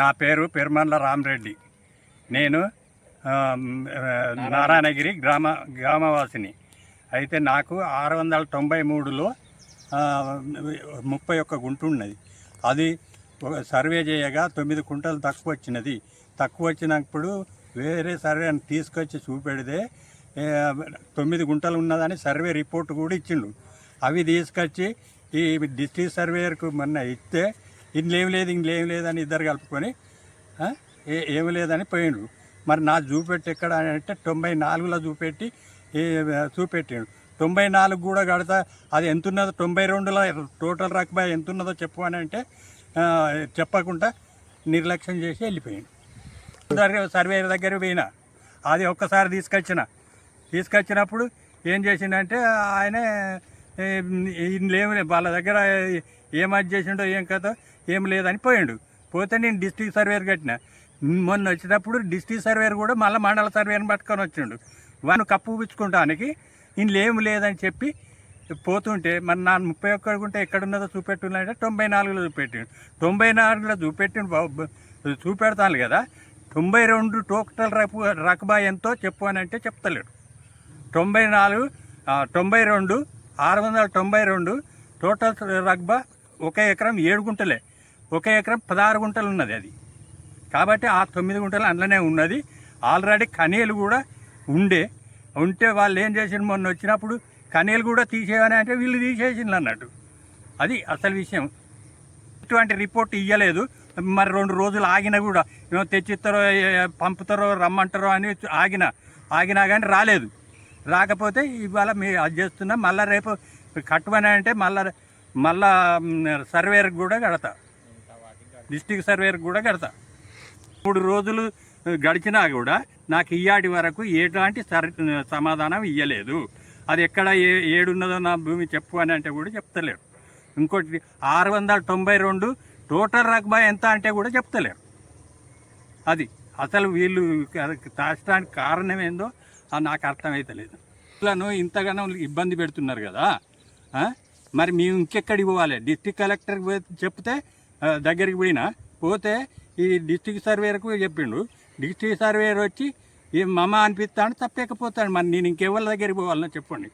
నా పేరు పెరుమండ్ల రామరెడ్డి. నేను నారాయణగిరి గ్రామ గ్రామవాసిని. అయితే నాకు ఆరు వందల తొంభై మూడులో ముప్పై ఒక్క గుంట ఉన్నది అది ఒక సర్వే చేయగా తొమ్మిది కుంటలు తక్కువ వచ్చినది తక్కువ వచ్చినప్పుడు వేరే సర్వేని తీసుకొచ్చి చూపెడితే తొమ్మిది గుంటలు ఉన్నదని సర్వే రిపోర్ట్ కూడా ఇచ్చిండు. అవి తీసుకొచ్చి ఈ డిస్ట్రిక్ట్ సర్వేయర్కు మొన్న ఇస్తే ఇందులేం లేదు ఇందులేం లేదని ఇద్దరు కలుపుకొని ఏ ఏమి లేదని పోయిండు మరి నా చూపెట్టి ఎక్కడ అని అంటే తొంభై నాలుగులో చూపెట్టి చూపెట్టాడు. తొంభై నాలుగు కూడా కడతా అది ఎంత ఉన్నదో తొంభై రెండులో టోటల్ రకబాయ్ ఎంత ఉన్నదో చెప్పు అని అంటే చెప్పకుండా నిర్లక్ష్యం చేసి వెళ్ళిపోయాడు. సర్వేయర్ దగ్గర పోయిన అది ఒక్కసారి తీసుకొచ్చిన. తీసుకొచ్చినప్పుడు ఏం చేసిండంటే ఆయనే ఏం లేదు వాళ్ళ దగ్గర ఏం అది చేసిండో ఏం కథ ఏం లేదని పోయిండు. పోతే నేను డిస్ట్రిక్ట్ సర్వేర్ కట్టిన. మొన్న వచ్చేటప్పుడు డిస్ట్రిక్ట్ సర్వేర్ కూడా మళ్ళీ మండల సర్వేని పట్టుకొని వచ్చిండు. వాడిని కప్పు పుచ్చుకుంటానికి ఇందులో ఏం లేదని చెప్పి పోతుంటే మరి నా ముప్పై ఒక్కడికి ఉంటే ఎక్కడున్నదో చూపెట్టుందంటే తొంభై నాలుగులో చూపెట్టిండు. తొంభై నాలుగులో చూపెట్టిండు చూపెడతాను కదా. తొంభై రెండు టోటల్ రపు రకబా ఎంతో చెప్పు అని అంటే చెప్తలేడు. తొంభై నాలుగు తొంభై రెండు ఆరు వందల తొంభై రెండు టోటల్ రగ్బా ఒక ఎకరం ఏడు గుంటలే. ఒక ఎకరం పదహారు గుంటలు ఉన్నది అది. కాబట్టి ఆ తొమ్మిది గుంటలు అందులోనే ఉన్నది. ఆల్రెడీ కనీలు కూడా ఉండే. ఉంటే వాళ్ళు ఏం చేసిన మొన్న వచ్చినప్పుడు కనీలు కూడా తీసేయని అంటే వీళ్ళు తీసేసిండ్రు అన్నట్టు. అది అసలు విషయం. ఇటువంటి రిపోర్ట్ ఇవ్వలేదు మరి రెండు రోజులు ఆగినా కూడా ఏమో తెచ్చిస్తారో పంపుతారో రమ్మంటారో అని ఆగిన. ఆగినా కానీ రాలేదు. రాకపోతే ఇవాళ మీ అది చేస్తున్నాం మళ్ళీ రేపు కట్టమని అంటే మళ్ళా మళ్ళా సర్వేర్కి కూడా కడతా. డిస్టిక్ సర్వేర్కి కూడా కడతా. మూడు రోజులు గడిచినా కూడా నాకు ఇయ్యాటి వరకు ఎలాంటి సర్ సమాధానం ఇయ్యలేదు. అది ఎక్కడ ఏ ఏడున్నదో నా భూమి చెప్పు అని అంటే కూడా చెప్తలేరు ఇంకోటి ఆరు వందల తొంభై రెండు టోటల్ రకబా ఎంత అంటే కూడా చెప్తలేరు అది. అసలు వీళ్ళు తాచడానికి కారణం ఏందో అది నాకు అర్థమైతలేదు. ఇట్లను ఇంతగానో ఇబ్బంది పెడుతున్నారు కదా మరి మేము ఇంకెక్కడికి పోవాలి? డిస్టిక్ కలెక్టర్కి చెప్తే దగ్గరికి పోయినా? పోతే ఈ డిస్టిక్ సర్వేయర్కు చెప్పిండు. డిస్టిక్ సర్వేయర్ వచ్చి ఈ మమ అనిపిస్తాడు తప్పకపోతాడు. మరి నేను ఇంకెవరి దగ్గరికి పోవాలని చెప్పండి.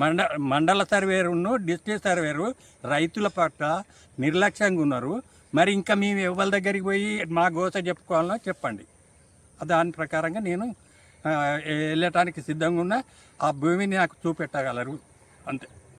మండ మండల సర్వేరును డిస్ట్రిక్ట్ సర్వేరు రైతుల పట్ల నిర్లక్ష్యంగా ఉన్నారు. మరి ఇంకా మేము ఎవరి దగ్గరికి పోయి మా గోస చెప్పుకోవాలన్నా చెప్పండి. దాని ప్రకారంగా నేను వెళ్ళటానికి సిద్ధంగా ఉన్నా. ఆ భూమిని నాకు చూపెట్టగలరు. అంతే.